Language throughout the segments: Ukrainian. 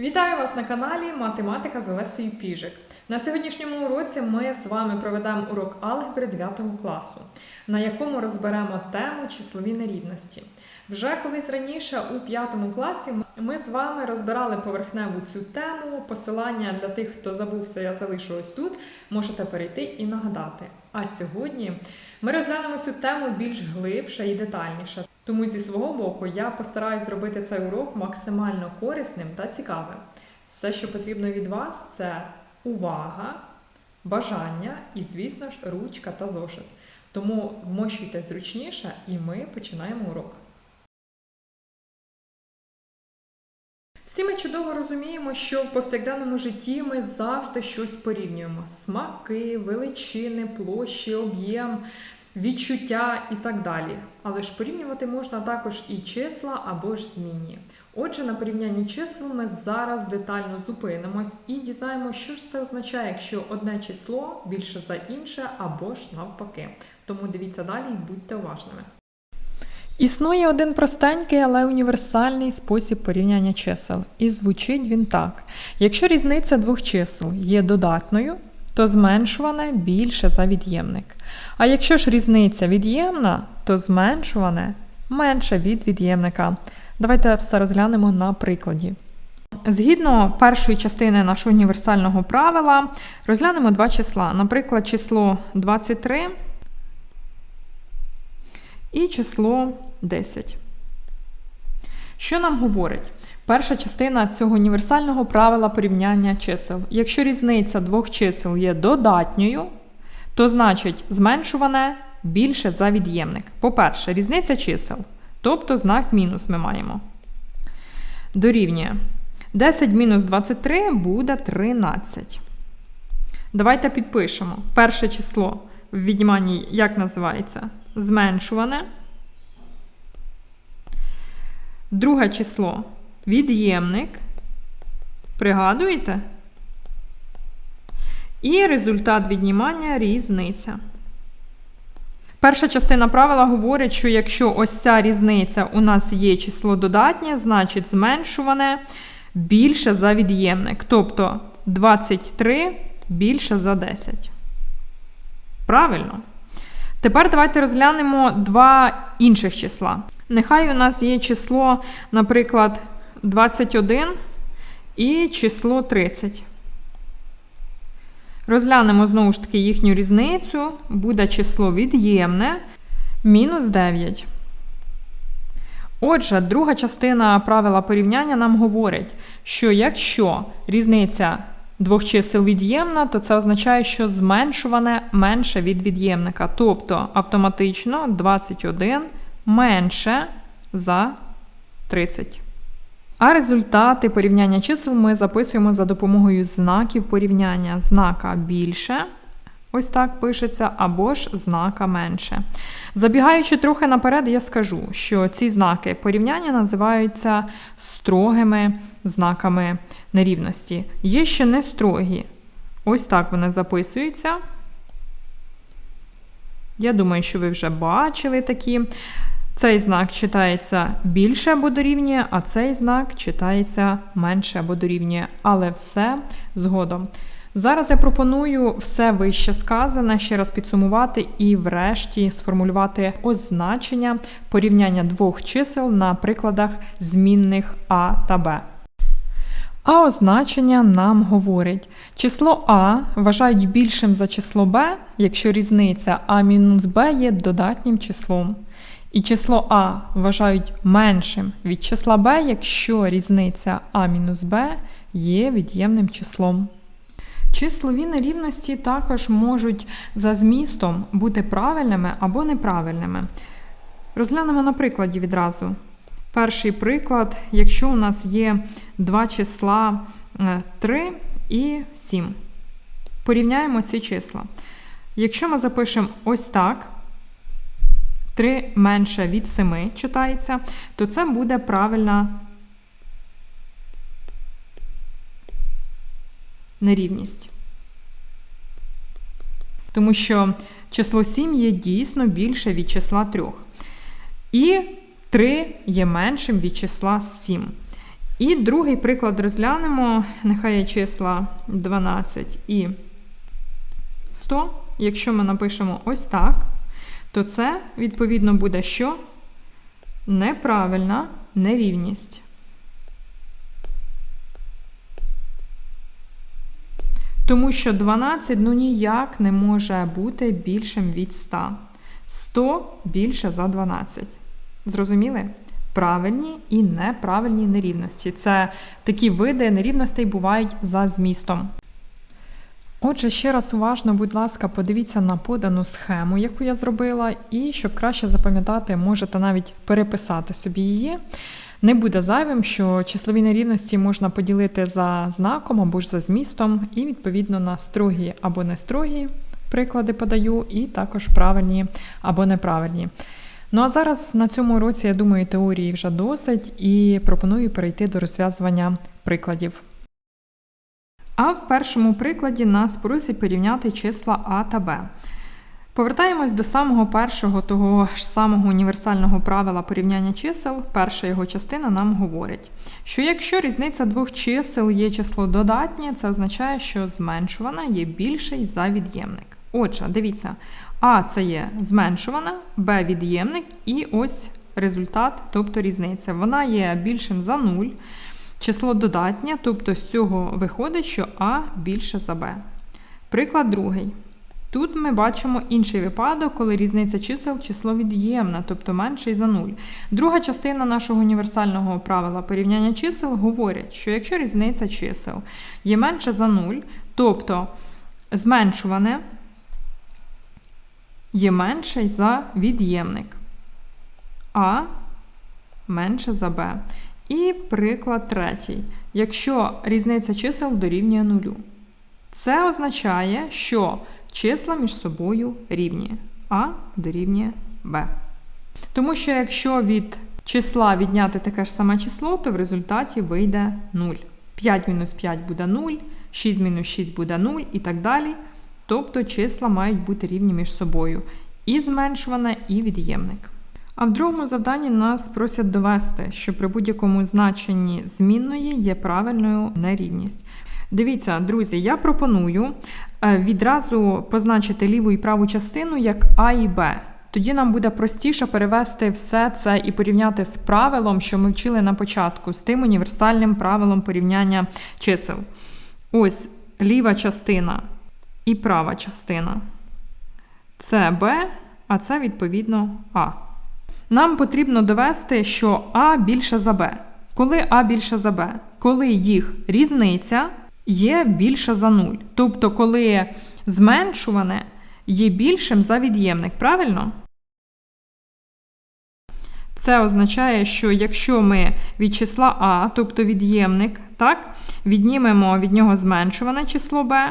Вітаю вас на каналі Математика з Олесею Піжик. На сьогоднішньому уроці ми з вами проведемо урок алгебри 9 класу, на якому розберемо тему числові нерівності. Вже колись раніше у 5 класі ми з вами розбирали поверхневу цю тему. Посилання для тих, хто забувся, я залишу ось тут. Можете перейти і нагадати. А сьогодні ми розглянемо цю тему більш глибше і детальніше. Тому зі свого боку я постараюсь зробити цей урок максимально корисним та цікавим. Все, що потрібно від вас, це увага, бажання і, звісно ж, ручка та зошит. Тому вмощуйтесь зручніше, і ми починаємо урок. Всі ми чудово розуміємо, що в повсякденному житті ми завжди щось порівнюємо: смаки, величини, площі, об'єм, відчуття і так далі. Але ж порівнювати можна також і числа або ж змінні. Отже, на порівнянні чисел ми зараз детально зупинимось і дізнаємося, що ж це означає, якщо одне число більше за інше або ж навпаки. Тому дивіться далі і будьте уважними. Існує один простенький, але універсальний спосіб порівняння чисел. І звучить він так: якщо різниця двох чисел є додатною, то зменшуване більше за від'ємник. А якщо ж різниця від'ємна, то зменшуване менше від від'ємника. Давайте все розглянемо на прикладі. Згідно першої частини нашого універсального правила, розглянемо два числа. Наприклад, число 23 і число 10. Що нам говорить? Перша частина цього універсального правила порівняння чисел. Якщо різниця двох чисел є додатньою, то значить зменшуване більше за від'ємник. По-перше, різниця чисел, тобто знак мінус ми маємо. Дорівнює. 10 мінус 23 буде 13. Давайте підпишемо. Перше число в відніманні як називається? Зменшуване. Друге число від'ємник. Пригадуєте? І результат віднімання різниця. Перша частина правила говорить, що якщо ось ця різниця у нас є число додатнє, значить зменшуване більше за від'ємник. Тобто 23 більше за 10. Правильно? Тепер давайте розглянемо два інших числа. Нехай у нас є число, наприклад, 21 і число 30. Розглянемо знову ж таки їхню різницю. Буде число від'ємне мінус 9. Отже, друга частина правила порівняння нам говорить, що якщо різниця двох чисел від'ємна, то це означає, що зменшуване менше від від'ємника. Тобто автоматично 21 менше за 30. А результати порівняння чисел ми записуємо за допомогою знаків порівняння знака більше. Ось так пишеться, або ж знака менше. Забігаючи трохи наперед, я скажу, що ці знаки порівняння називаються строгими знаками нерівності. Є ще не строгі. Ось так вони записуються. Я думаю, що ви вже бачили такі. Цей знак читається більше або дорівнює, а цей знак читається менше або дорівнює, але все згодом. Зараз я пропоную все вище сказане ще раз підсумувати і, врешті, сформулювати означення порівняння двох чисел на прикладах змінних А та Б. А означення нам говорить, число А вважають більшим за число Б, якщо різниця А мінус Б є додатнім числом. І число А вважають меншим від числа Б, якщо різниця А мінус Б є від'ємним числом. Числові нерівності також можуть за змістом бути правильними або неправильними. Розглянемо на прикладі відразу. Перший приклад, якщо у нас є два числа 3 і 7. Порівняємо ці числа. Якщо ми запишемо ось так, 3 менше від 7 читається, то це буде правильна нерівність. Тому що число 7 є дійсно більше від числа 3. І 3 є меншим від числа 7. І другий приклад розглянемо. Нехай є числа 12 і 100. Якщо ми напишемо ось так, то це, відповідно, буде що? Неправильна нерівність. Тому що 12 ну ніяк не може бути більшим від 100. 100 більше за 12. Зрозуміли? Правильні і неправильні нерівності. Це такі види нерівностей бувають за змістом. Отже, ще раз уважно, будь ласка, подивіться на подану схему, яку я зробила, і щоб краще запам'ятати, можете навіть переписати собі її. Не буде зайвим, що числові нерівності можна поділити за знаком або ж за змістом, і відповідно на строгі або не строгі приклади подаю, і також правильні або неправильні. Ну а зараз на цьому уроці, я думаю, теорії вже досить, і пропоную перейти до розв'язування прикладів. А в першому прикладі нас просять порівняти числа А та Б. Повертаємось до самого першого того ж самого універсального правила порівняння чисел. Перша його частина нам говорить, що якщо різниця двох чисел є число додатнє, це означає, що зменшувана є більший за від'ємник. Отже, дивіться, А це є зменшувана, Б від'ємник, і ось результат, тобто різниця. Вона є більшим за 0. Число додатнє, тобто з цього виходить, що А більше за Б. Приклад другий. Тут ми бачимо інший випадок, коли різниця чисел число від'ємне, тобто менший за 0. Друга частина нашого універсального правила порівняння чисел говорить, що якщо різниця чисел є менше за 0, тобто зменшуване є менший за від'ємник, А менше за Б. І приклад третій. Якщо різниця чисел дорівнює нулю. Це означає, що числа між собою рівні. А дорівнює Б. Тому що якщо від числа відняти таке ж саме число, то в результаті вийде 0. 5 мінус 5 буде 0, 6 мінус 6 буде 0 і так далі. Тобто числа мають бути рівні між собою. І зменшуване, і від'ємник. А в другому завданні нас просять довести, що при будь-якому значенні змінної є правильною нерівність. Дивіться, друзі, я пропоную е, відразу позначити ліву і праву частину як А і Б. Тоді нам буде простіше перевести все це і порівняти з правилом, що ми вчили на початку, з тим універсальним правилом порівняння чисел. Ось ліва частина і права частина. Це Б, а це відповідно А. Нам потрібно довести, що А більше за Б. Коли А більше за Б? Коли їх різниця є більше за 0. Тобто, коли зменшуване є більшим за від'ємник, правильно? Це означає, що якщо ми від числа А, тобто від'ємник, так, віднімемо від нього зменшуване число b,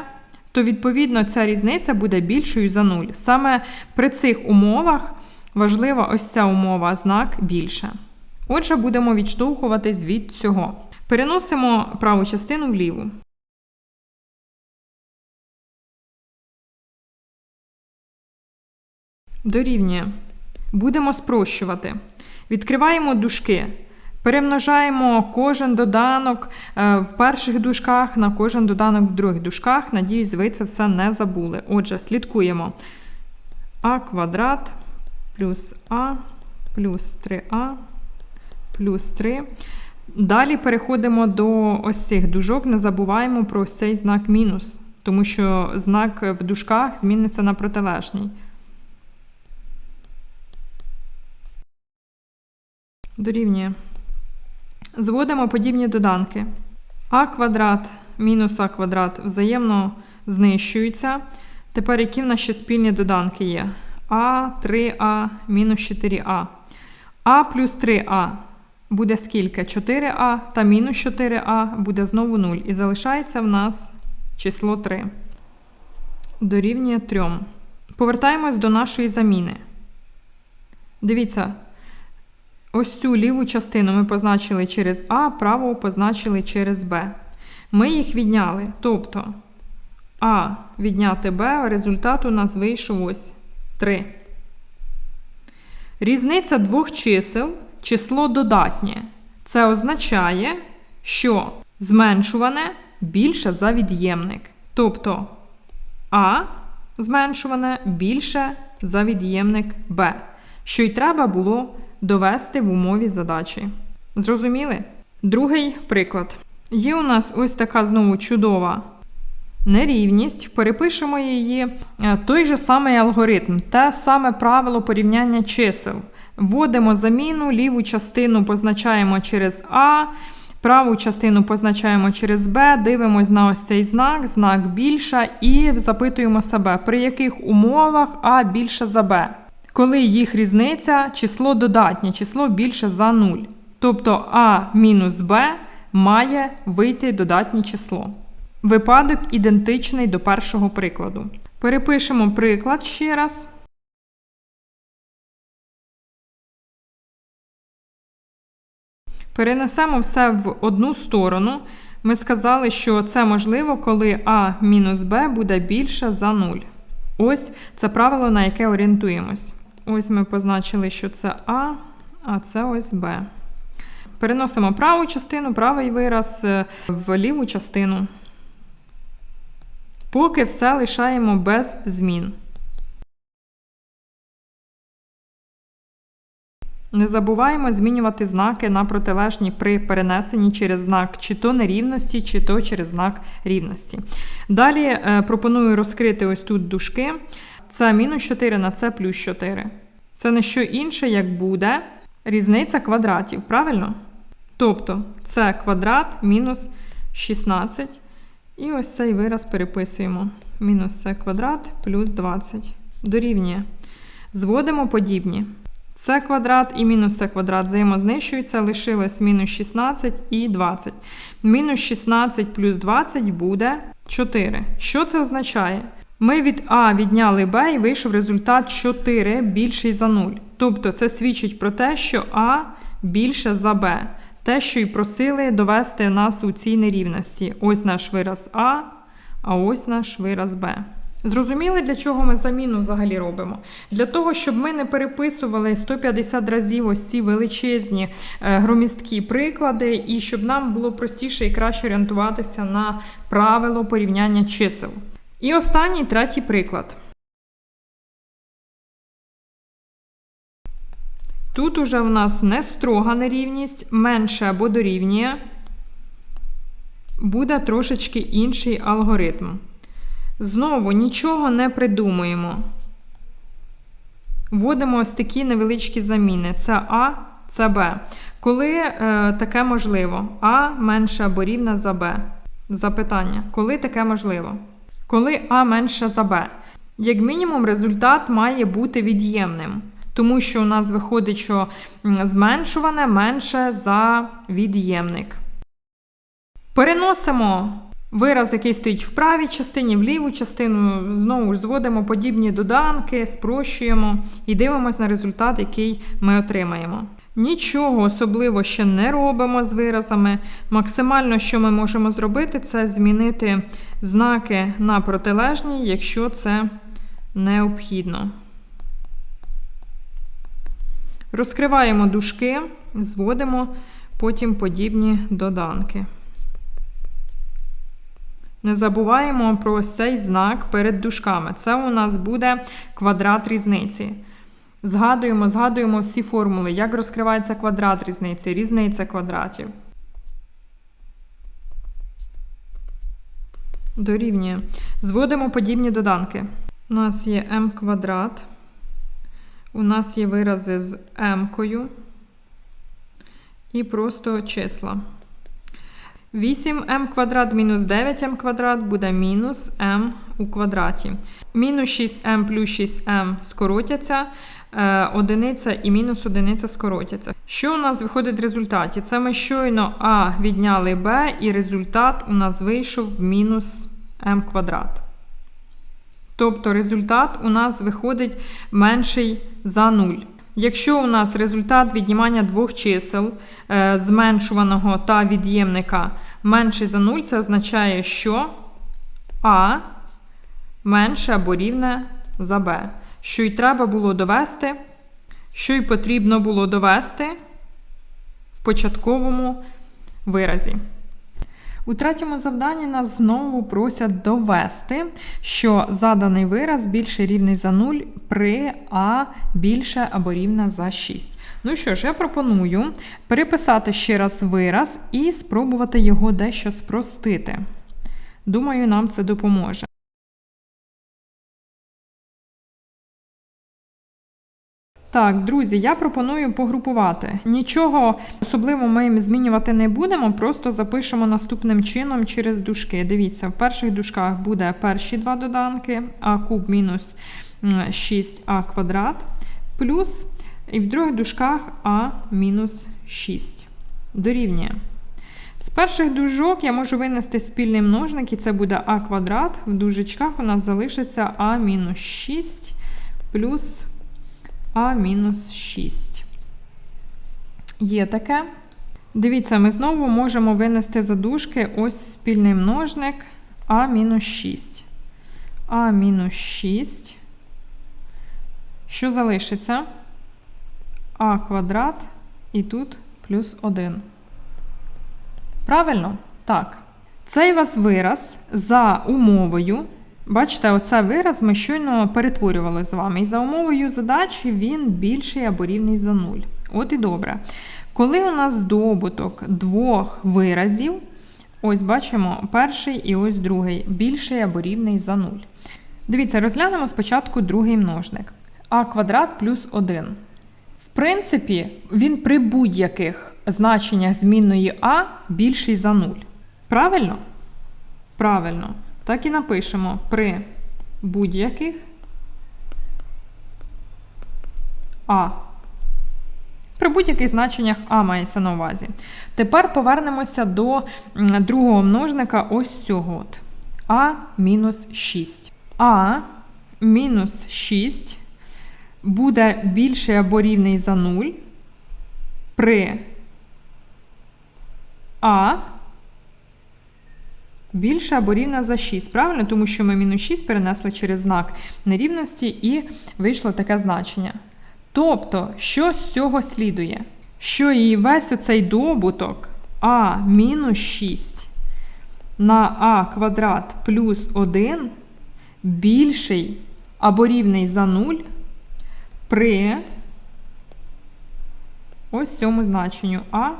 то відповідно ця різниця буде більшою за 0. Саме при цих умовах важлива ось ця умова знак більше. Отже, будемо відштовхуватись від цього. Переносимо праву частину вліву. Дорівнює. Будемо спрощувати. Відкриваємо дужки. Перемножаємо кожен доданок е, в перших дужках на кожен доданок в других дужках. Надіюсь, ви це все не забули. Отже, слідкуємо. А квадрат плюс А плюс 3А плюс 3. Далі переходимо до ось цих дужок. Не забуваємо про ось цей знак мінус, тому що знак в дужках зміниться на протилежній. Дорівнює. Зводимо подібні доданки. А квадрат мінус А квадрат взаємно знищуються. Тепер які в нас ще спільні доданки є? А, 3А мінус 4А. А плюс 3А буде скільки? 4А та мінус 4А буде знову 0. І залишається в нас число 3. Дорівнює 3. Повертаємось до нашої заміни. Дивіться. Ось цю ліву частину ми позначили через А, праву позначили через Б. Ми їх відняли. Тобто А відняти Б, результат у нас вийшов ось 3. Різниця двох чисел число додатнє. Це означає, що зменшуване більше за від'ємник. Тобто А зменшуване більше за від'ємник Б, що й треба було довести в умові задачі. Зрозуміли? Другий приклад. Є у нас ось така знову чудова нерівність. Перепишемо її е, той же самий алгоритм, те саме правило порівняння чисел. Вводимо заміну, ліву частину позначаємо через А, праву частину позначаємо через Б, дивимось на ось цей знак, знак більше, і запитуємо себе, при яких умовах А більше за Б. Коли їх різниця, число додатнє, число більше за 0. Тобто А мінус Б має вийти додатнє число. Випадок ідентичний до першого прикладу. Перепишемо приклад ще раз. Перенесемо все в одну сторону. Ми сказали, що це можливо, коли А мінус Б буде більше за 0. Ось це правило, на яке орієнтуємось. Ось ми позначили, що це А, а це ось Б. Переносимо праву частину, правий вираз е, в ліву частину. Поки все лишаємо без змін. Не забуваємо змінювати знаки на протилежні при перенесенні через знак чи то нерівності, чи то через знак рівності. Далі е, пропоную розкрити ось тут дужки. Це мінус 4 на це плюс 4. Це не що інше, як буде різниця квадратів, правильно? Тобто це квадрат мінус 16. І ось цей вираз переписуємо. Мінус це квадрат плюс 20. Дорівнює. Зводимо подібні. Це квадрат і мінус це квадрат взаємознищуються, лишилось мінус 16 і 20. Мінус 16 плюс 20 буде 4. Що це означає? Ми від А відняли Б і вийшов результат 4 більший за 0. Тобто це свідчить про те, що А більше за Б. Те, що й просили довести нас у цій нерівності. Ось наш вираз А, а ось наш вираз Б. Зрозуміли, для чого ми заміну взагалі робимо? Для того, щоб ми не переписували 150 разів ось ці величезні е, громісткі приклади, і щоб нам було простіше і краще орієнтуватися на правило порівняння чисел. І останній третій приклад. Тут уже в нас не строга нерівність, менше або дорівнює. Буде трошечки інший алгоритм. Знову нічого не придумуємо. Вводимо ось такі невеличкі заміни. Це А, це Б. Коли е, таке можливо? А менше або рівна за Б. Запитання. Коли таке можливо? Коли А менше за Б. Як мінімум, результат має бути від'ємним. Тому що у нас виходить, що зменшуване менше за від'ємник. Переносимо вираз, який стоїть в правій частині, в ліву частину. Знову ж зводимо подібні доданки, спрощуємо і дивимося на результат, який ми отримаємо. Нічого особливо ще не робимо з виразами. Максимально, що ми можемо зробити, це змінити знаки на протилежні, якщо це необхідно. Розкриваємо дужки, зводимо потім подібні доданки. Не забуваємо про цей знак перед дужками. Це у нас буде квадрат різниці. Згадуємо, згадуємо всі формули, як розкривається квадрат різниці, різниця квадратів. Дорівнює. Зводимо подібні доданки. У нас є m квадрат. У нас є вирази з m-кою і просто числа. 8m квадрат мінус 9m квадрат буде мінус m у квадраті. Мінус 6m плюс 6m скоротяться, е, одиниця і мінус одиниця скоротяться. Що у нас виходить в результаті? Це ми щойно А відняли b, і результат у нас вийшов мінус m квадрат. Тобто результат у нас виходить менший за 0. Якщо у нас результат віднімання двох чисел е, зменшуваного та від'ємника менший за 0, це означає, що А менше або рівне за Б. Що й треба було довести, що й потрібно було довести в початковому виразі. У третьому завданні нас знову просять довести, що заданий вираз більше рівний за 0 при а більше або рівна за 6. Ну що ж, я пропоную переписати ще раз вираз і спробувати його дещо спростити. Думаю, нам це допоможе. Так, друзі, я пропоную погрупувати. Нічого особливо ми змінювати не будемо, просто запишемо наступним чином через дужки. Дивіться, в перших дужках буде перші два доданки, а куб мінус 6а квадрат, плюс, і в других дужках а мінус 6. Дорівнює. З перших дужок я можу винести спільний множник, і це буде а квадрат. В дужечках у нас залишиться а мінус 6 плюс а мінус 6. Є таке. Дивіться, ми знову можемо винести за дужки ось спільний множник а мінус 6. А мінус 6. Що залишиться? А квадрат і тут плюс 1. Правильно? Так. Цей вас вираз за умовою. Бачите, оце вираз ми щойно перетворювали з вами. І за умовою задачі він більший або рівний за 0. От і добре. Коли у нас здобуток двох виразів, ось бачимо перший і ось другий, більший або рівний за 0. Дивіться, розглянемо спочатку другий множник. А квадрат плюс 1. В принципі, він при будь-яких значеннях змінної А більший за 0. Правильно? Правильно. Так і напишемо при будь-яких А. При будь-яких значеннях А мається на увазі. Тепер повернемося до другого множника ось цього. от. А мінус 6. А мінус 6 буде більший або рівний за 0 при А більше або рівна за 6. Правильно? Тому що ми мінус 6 перенесли через знак нерівності і вийшло таке значення. Тобто, що з цього слідує? Що і весь оцей добуток а мінус 6 на а квадрат плюс 1 більший або рівний за 0 при ось цьому значенню а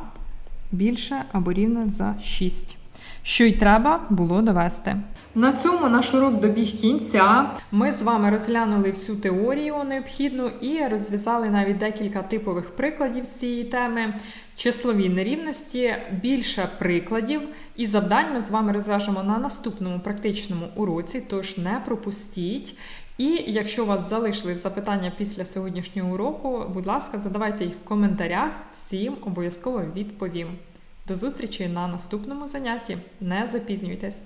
більше або рівне за 6 що й треба було довести. На цьому наш урок добіг кінця. Ми з вами розглянули всю теорію необхідну і розв'язали навіть декілька типових прикладів з цієї теми. Числові нерівності, більше прикладів і завдань ми з вами розв'яжемо на наступному практичному уроці, тож не пропустіть. І якщо у вас залишились запитання після сьогоднішнього уроку, будь ласка, задавайте їх в коментарях, всім обов'язково відповім. До зустрічі на наступному занятті. Не запізнюйтесь!